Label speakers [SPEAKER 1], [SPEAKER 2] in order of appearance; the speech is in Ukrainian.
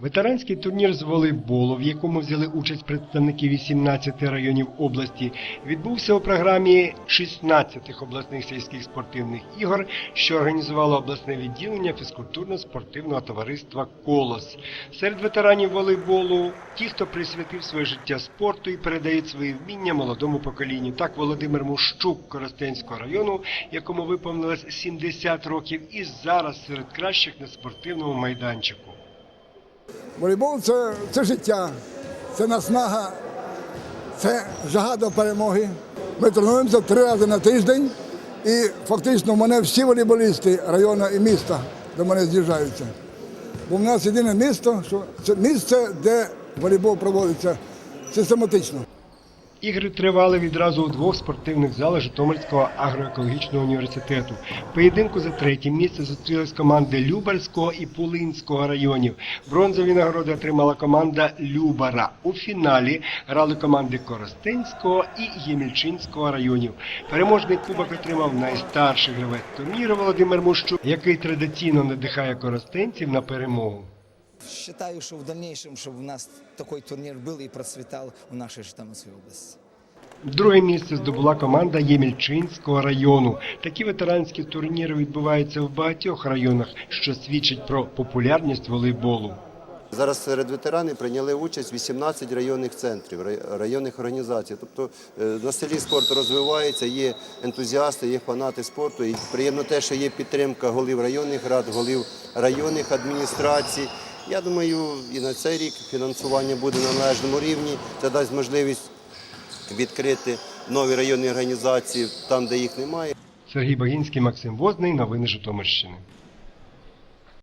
[SPEAKER 1] Ветеранський турнір з волейболу, в якому взяли участь представники 18 районів області, відбувся у програмі 16 обласних сільських спортивних ігор, що організувало обласне відділення фізкультурно-спортивного товариства Колос. Серед ветеранів волейболу ті, хто присвятив своє життя спорту і передають свої вміння молодому поколінню. Так Володимир Мущук Коростенського району, якому виповнилось 70 років, і зараз серед кращих на спортивному майданчику.
[SPEAKER 2] Волейбол це, це життя, це наснага, це жага до перемоги. Ми тренуємося три рази на тиждень, і фактично в мене всі волейболісти району і міста до мене з'їжджаються. Бо в нас єдине місто, що це місце, де волейбол проводиться систематично.
[SPEAKER 1] Ігри тривали відразу у двох спортивних залах Житомирського агроекологічного університету. Поєдинку за третє місце зустрілись команди Любарського і Пулинського районів. Бронзові нагороди отримала команда Любара. У фіналі грали команди Коростенського і Ємільчинського районів. Переможний кубок отримав найстарший гравець турніру Володимир Мущук, який традиційно надихає коростенців на перемогу.
[SPEAKER 3] Считаю, что в дальнейшем, чтобы у нас такой турнир был и процветал в нашей Житомирской области.
[SPEAKER 1] Друге місце здобула команда Ємільчинського району. Такі ветеранські турніри відбуваються в багатьох районах, що свідчить про популярність волейболу.
[SPEAKER 4] Зараз серед ветеранів прийняли участь 18 районних центрів, районних організацій. Тобто е, на селі спорт розвивається, є ентузіасти, є фанати спорту. І приємно те, що є підтримка голів районних рад, голів районних адміністрацій. Я думаю, і на цей рік фінансування буде на належному рівні. Це дасть можливість відкрити нові районні організації там, де їх немає.
[SPEAKER 1] Сергій Багінський, Максим Возний. Новини Житомирщини.